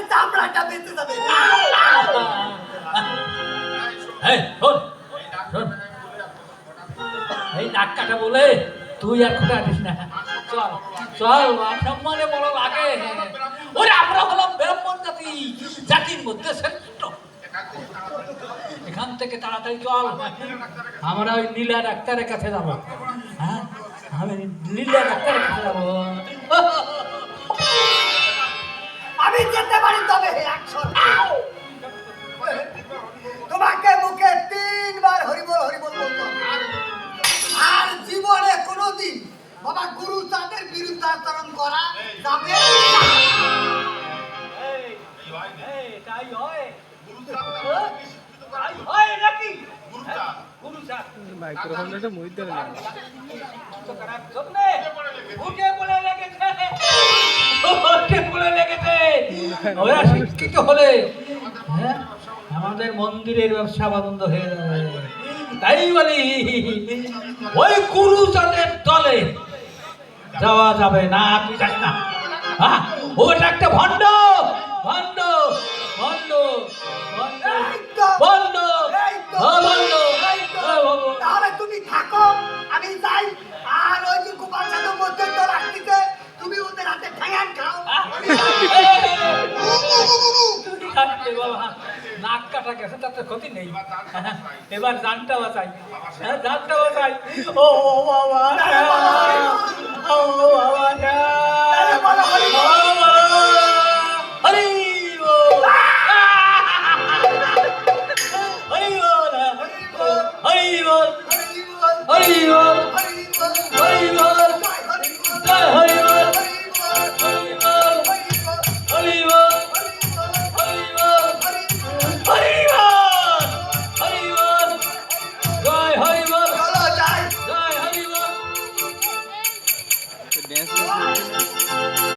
গাছের চামড়াটা বেঁচে যাবে। এই নাক বলে তুই আর খোটা আটিস না। চল চল বড় লাগে। ওরে, আমরা হলাম ব্রাহ্মণ জাতি জাতির মধ্যে শ্রেষ্ঠ। এখান থেকে তাড়াতাড়ি চল। আমরা ওই নীলা ডাক্তারের কাছে যাব। হ্যাঁ? আমি নীলা ডাক্তারের কাছে একশো তোমাকে মুখে তিনবার হরিবল হরিবল বলতো আর জীবনে কোনোদিন বাবা গুরু তাদের বিরুদ্ধে আচরণ করা যাবে না। তাই হয়। তাই হয় নাকি? মাইক্রোফোনটা মুই না। শিক্ষিত হলে হ্যাঁ আমাদের মন্দিরের ব্যবসা বন্ধ হয়ে যাবে। তাই বলি, ওই কুরু চাঁদের দলে যাওয়া যাবে না, তুই যাস না? হ্যাঁ ওটা একটা ভণ্ড। নাক কাটা গেছে তাতে ক্ষতি নেই এবার জানটা বাঁচাই হ্যাঁ জানটা বাঁচাই ও বাবা crianças né?